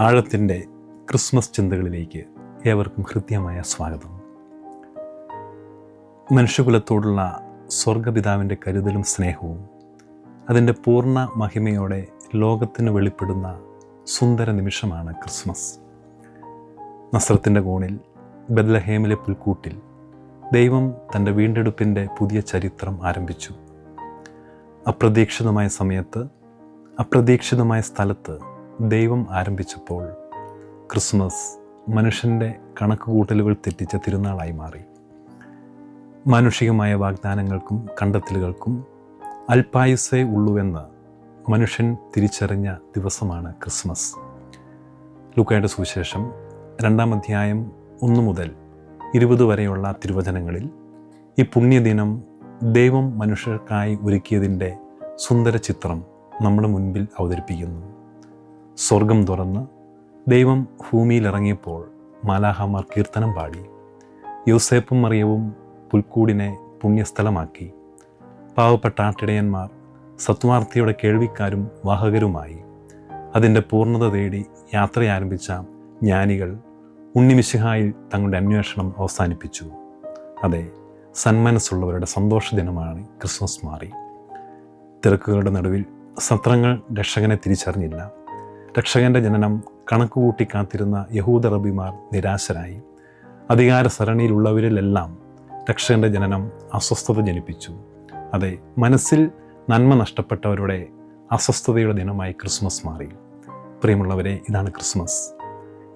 ആഴത്തിന്റെ Christmas ചിന്തകളിലേക്ക് ഏവർക്കും ഹൃദ്യമായ സ്വാഗതം. മനുഷ്യകുലത്തോടുള്ള സ്വർഗപിതാവിന്റെ കരുതലും സ്നേഹവും അതിന്റെ പൂർണ മഹിമയോടെ ലോകത്തിന് വെളിപ്പെടുന്ന സുന്ദര നിമിഷമാണ് ക്രിസ്മസ്. നസ്രത്തിന്റെ കോണിൽ ബദ്ലഹേമിലെ പുൽക്കൂട്ടിൽ ദൈവം തന്റെ വീണ്ടെടുപ്പിന്റെ പുതിയ ചരിത്രം ആരംഭിച്ചു. അപ്രതീക്ഷിതമായ സമയത്ത് അപ്രതീക്ഷിതമായ സ്ഥലത്ത് ദൈവം ആരംഭിച്ചപ്പോൾ ക്രിസ്മസ് മനുഷ്യന്റെ കണക്കുകൂട്ടലുകൾ തെറ്റിച്ച തിരുനാളായി മാറി. മാനുഷികമായ വാഗ്ദാനങ്ങൾക്കും കണ്ടെത്തലുകൾക്കും അൽപായുസേ ഉള്ളുവെന്ന് മനുഷ്യൻ തിരിച്ചറിഞ്ഞ ദിവസമാണ് ക്രിസ്മസ്. ലുക്കയുടെ സുവിശേഷം രണ്ടാം അധ്യായം ഒന്ന് മുതൽ ഇരുപത് വരെയുള്ള തിരുവചനങ്ങളിൽ ഈ പുണ്യദിനം ദൈവം മനുഷ്യർക്കായി ഒരുക്കിയതിന്റെ സുന്ദര ചിത്രം നമ്മുടെ മുൻപിൽ അവതരിപ്പിക്കുന്നു. സ്വർഗം തുറന്ന് ദൈവം ഭൂമിയിലിറങ്ങിയപ്പോൾ മാലാഹമാർ കീർത്തനം പാടി. യൂസേപ്പും മറിയവും പുൽക്കൂടിനെ പുണ്യസ്ഥലമാക്കി. പാവപ്പെട്ട ആട്ടിടയന്മാർ സത്വാർത്ഥിയുടെ കേൾവിക്കാരും വാഹകരുമായി. അതിന്റെ പൂർണത തേടി യാത്ര ആരംഭിച്ച ജ്ഞാനികൾ ഉണ്ണിമിശിഹായിൽ തങ്ങളുടെ അന്വേഷണം അവസാനിപ്പിച്ചു. അതെ സന്മനസ്സുള്ളവരുടെ സന്തോഷ ദിനമാണ് ക്രിസ്മസ് മാറി. തിരക്കുകളുടെ നടുവിൽ സത്രങ്ങൾ രക്ഷകനെ തിരിച്ചറിഞ്ഞില്ല. രക്ഷകന്റെ ജനനം കണക്കുകൂട്ടി കാത്തിരുന്ന യഹൂദ റബിമാർ നിരാശരായി. അധികാര സരണിയിലുള്ളവരിലെല്ലാം രക്ഷകന്റെ ജനനം അസ്വസ്ഥത ജനിപ്പിച്ചു. അതെ മനസ്സിൽ നന്മ നഷ്ടപ്പെട്ടവരുടെ അസ്വസ്ഥതയുടെ ദിനമായി ക്രിസ്മസ് മാറി. പ്രിയമുള്ളവരെ ഇതാണ് ക്രിസ്മസ്.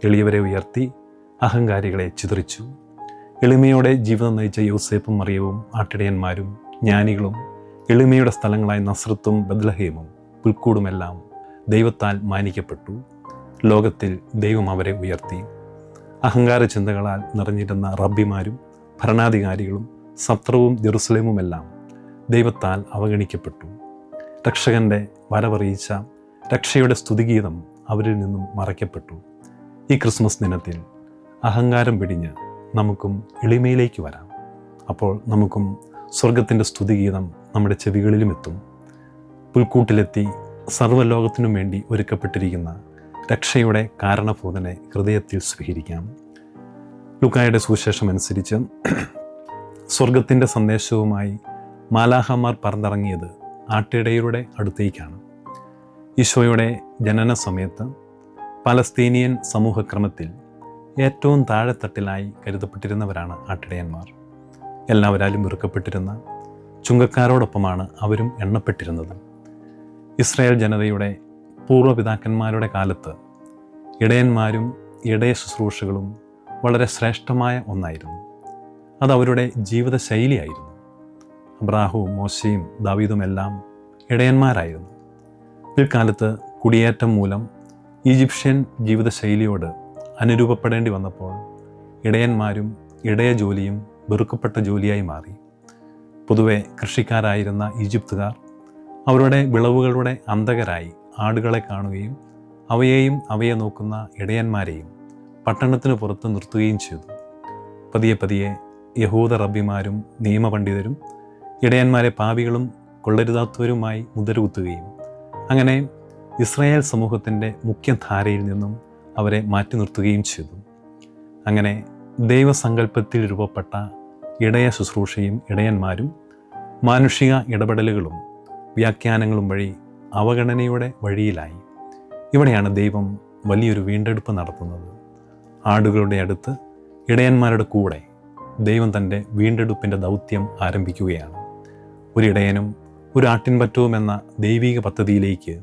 എളിയവരെ ഉയർത്തി അഹങ്കാരികളെ ചിതറിച്ചു. എളിമയോടെ ജീവിതം നയിച്ച യൂസേപ്പും മറിയവും ആട്ടിടയന്മാരും ജ്ഞാനികളും എളിമയുടെ സ്ഥലങ്ങളായ നസ്രത്തും ബദ്ലഹേമും പുൽക്കൂടുമെല്ലാം ദൈവത്താൽ മാനിക്കപ്പെട്ടു. ലോകത്തിൽ ദൈവം അവരെ ഉയർത്തി. അഹങ്കാര ചിന്തകളാൽ നിറഞ്ഞിരുന്ന റബ്ബിമാരും ഭരണാധികാരികളും സത്രവും ജെറുസലേമുമെല്ലാം ദൈവത്താൽ അവഗണിക്കപ്പെട്ടു. രക്ഷകന്റെ വരവറിയിച്ച രക്ഷയുടെ സ്തുതിഗീതം അവരിൽ നിന്നും മറയ്ക്കപ്പെട്ടു. ഈ ക്രിസ്മസ് ദിനത്തിൽ അഹങ്കാരം പിടിഞ്ഞ് നമുക്കും എളിമയിലേക്ക് വരാം. അപ്പോൾ നമുക്കും സ്വർഗത്തിന്റെ സ്തുതിഗീതം നമ്മുടെ ചെവികളിലും എത്തും. പുൽക്കൂട്ടിലെത്തി സർവലോകത്തിനും വേണ്ടി ഒരുക്കപ്പെട്ടിരിക്കുന്ന രക്ഷയുടെ കാരണഭൂതനെ ഹൃദയത്തിൽ സ്വീകരിക്കാം. ലുക്കായുടെ സുവിശേഷം അനുസരിച്ച് സ്വർഗത്തിന്റെ സന്ദേശവുമായി മാലാഹമാർ പറന്നിറങ്ങിയത് ആട്ടിടയരുടെ അടുത്തേക്കാണ്. ഈശോയുടെ ജനന സമയത്ത് പലസ്തീനിയൻ സമൂഹക്രമത്തിൽ ഏറ്റവും താഴെത്തട്ടിലായി കരുതപ്പെട്ടിരുന്നവരാണ് ആട്ടിടയന്മാർ. എല്ലാവരാലും വെറുക്കപ്പെട്ടിരുന്ന ചുങ്കക്കാരോടൊപ്പമാണ് അവരും എണ്ണപ്പെട്ടിരുന്നത്. ഇസ്രായേൽ ജനതയുടെ പൂർവപിതാക്കന്മാരുടെ കാലത്ത് ഇടയന്മാരും ഇടയ ശുശ്രൂഷകളും വളരെ ശ്രേഷ്ഠമായ ഒന്നായിരുന്നു. അത് അവരുടെ ജീവിതശൈലിയായിരുന്നു. അബ്രാഹുവും മോശയും ദാവീദുമെല്ലാം ഇടയന്മാരായിരുന്നു. പിൽക്കാലത്ത് കുടിയേറ്റം മൂലം ഈജിപ്ഷ്യൻ ജീവിതശൈലിയോട് അനുരൂപപ്പെടേണ്ടി വന്നപ്പോൾ ഇടയന്മാരും ഇടയ ജോലിയും വെറുക്കപ്പെട്ട ജോലിയായി മാറി. പൊതുവെ കൃഷിക്കാരായിരുന്ന ഈജിപ്തുകാർ അവരുടെ വിളവുകളുടെ അന്തകരായി ആടുകളെ കാണുകയും അവയെയും അവയെ നോക്കുന്ന ഇടയന്മാരെയും പട്ടണത്തിന് പുറത്ത് നിർത്തുകയും ചെയ്തു. പതിയെ പതിയെ യഹൂദ റബ്ബിമാരും നിയമപണ്ഡിതരും ഇടയന്മാരെ പാപികളും കൊള്ളരുതാത്തവരുമായി മുതരുകുത്തുകയും അങ്ങനെ ഇസ്രായേൽ സമൂഹത്തിന്റെ മുഖ്യധാരയിൽ നിന്നും അവരെ മാറ്റി നിർത്തുകയും ചെയ്തു. അങ്ങനെ ദൈവസങ്കല്പത്തിൽ രൂപപ്പെട്ട ഇടയ ശുശ്രൂഷയും ഇടയന്മാരും മാനുഷിക ഇടപെടലുകളും വ്യാഖ്യാനങ്ങളും വഴി അവഗണനയുടെ വഴിയിലായി. ഇവിടെയാണ് ദൈവം വലിയൊരു വീണ്ടെടുപ്പ് നടത്തുന്നത്. ആടുകളുടെ അടുത്ത് ഇടയന്മാരുടെ കൂടെ ദൈവം തന്റെ വീണ്ടെടുപ്പിന്റെ ദൗത്യം ആരംഭിക്കുകയാണ്. ഒരിടയനും ഒരു ആട്ടിൻപറ്റവും എന്ന ദൈവിക പദ്ധതിയിലേക്ക്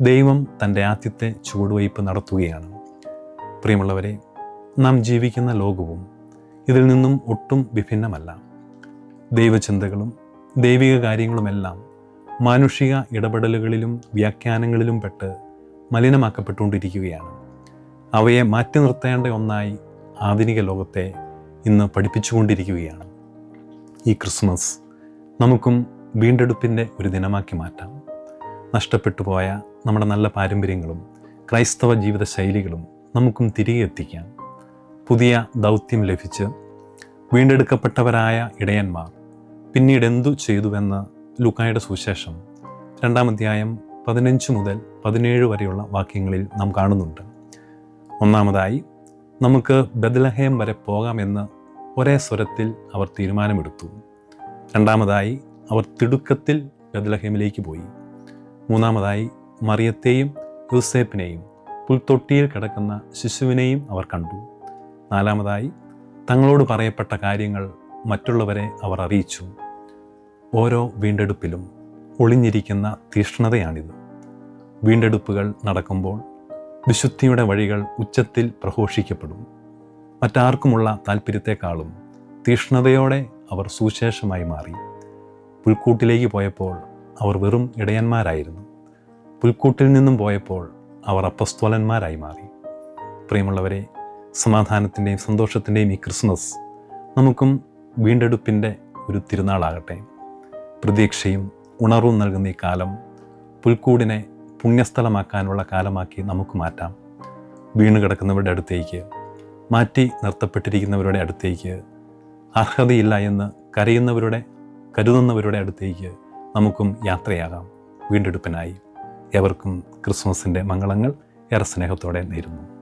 ദൈവം തന്റെ ആദ്യത്തെ ചുവടുവയ്പ് നടത്തുകയാണ്. പ്രിയമുള്ളവരെ നാം ജീവിക്കുന്ന ലോകവും ഇതിൽ നിന്നും ഒട്ടും വിഭിന്നമല്ല. ദൈവചിന്തകളും ദൈവിക കാര്യങ്ങളുമെല്ലാം മാനുഷിക ഇടപെടലുകളിലും വ്യാഖ്യാനങ്ങളിലും പെട്ട് മലിനമാക്കപ്പെട്ടുകൊണ്ടിരിക്കുകയാണ്. അവയെ മാറ്റി നിർത്തേണ്ട ഒന്നായി ആധുനിക ലോകത്തെ ഇന്ന് പഠിപ്പിച്ചുകൊണ്ടിരിക്കുകയാണ്. ഈ ക്രിസ്മസ് നമുക്കും വീണ്ടെടുപ്പിന്റെ ഒരു ദിനമാക്കി മാറ്റാം. നഷ്ടപ്പെട്ടു പോയ നമ്മുടെ നല്ല പാരമ്പര്യങ്ങളും ക്രൈസ്തവ ജീവിത ശൈലികളും നമുക്കും തിരികെ എത്തിക്കാം. പുതിയ ദൗത്യം ലഭിച്ച് വീണ്ടെടുക്കപ്പെട്ടവരായ ഇടയന്മാർ പിന്നീട് എന്തു ചെയ്തുവെന്ന് ലൂക്കായുടെ സുവിശേഷം രണ്ടാം അധ്യായം പതിനഞ്ച് മുതൽ പതിനേഴ് വരെയുള്ള വാക്യങ്ങളിൽ നാം കാണുന്നുണ്ട്. ഒന്നാമതായി നമുക്ക് ബദലഹേം വരെ പോകാമെന്ന് ഒരേ സ്വരത്തിൽ അവർ തീരുമാനമെടുത്തു. രണ്ടാമതായി അവർ തിടുക്കത്തിൽ ബദലഹേമിലേക്ക് പോയി. മൂന്നാമതായി മറിയത്തെയും യൂസേപ്പിനെയും പുൽത്തൊട്ടിയിൽ കിടക്കുന്ന ശിശുവിനെയും അവർ കണ്ടു. നാലാമതായി തങ്ങളോട് പറയപ്പെട്ട കാര്യങ്ങൾ മറ്റുള്ളവരെ അവർ അറിയിച്ചു. ഓരോ വീണ്ടെടുപ്പിലും ഒളിഞ്ഞിരിക്കുന്ന തീഷ്ണതയാണിത്. വീണ്ടെടുപ്പുകൾ നടക്കുമ്പോൾ വിശുദ്ധിയുടെ വഴികൾ ഉച്ചത്തിൽ പ്രഘോഷിക്കപ്പെടും. മറ്റാർക്കുമുള്ള താല്പര്യത്തെക്കാളും തീഷ്ണതയോടെ അവർ സുശേഷമായി മാറി. പുൽക്കൂട്ടിലേക്ക് പോയപ്പോൾ അവർ വെറും ഇടയന്മാരായിരുന്നു. പുൽക്കൂട്ടിൽ നിന്നും പോയപ്പോൾ അവർ അപ്പസ്തോലന്മാരായി മാറി. പ്രിയമുള്ളവരെ സമാധാനത്തിന്റെയും സന്തോഷത്തിന്റെയും ഈ ക്രിസ്മസ് നമുക്കും വീണ്ടെടുപ്പിന്റെ ഒരു തിരുനാളാകട്ടെ. പ്രതീക്ഷയും ഉണർവും നൽകുന്ന ഈ കാലം പുൽക്കൂടിനെ പുണ്യസ്ഥലമാക്കാനുള്ള കാലമാക്കി നമുക്ക് മാറ്റാം. വീണ് കിടക്കുന്നവരുടെ അടുത്തേക്ക് മാറ്റി നിർത്തപ്പെട്ടിരിക്കുന്നവരുടെ അടുത്തേക്ക് അർഹതയില്ല എന്ന് കരയുന്നവരുടെ കരുതുന്നവരുടെ അടുത്തേക്ക് നമുക്കും യാത്രയാകാം. വീണ്ടെടുപ്പിനായി. എവർക്കും ക്രിസ്മസിന്റെ മംഗളങ്ങൾ ഏറെ സ്നേഹത്തോടെ നേരുന്നു.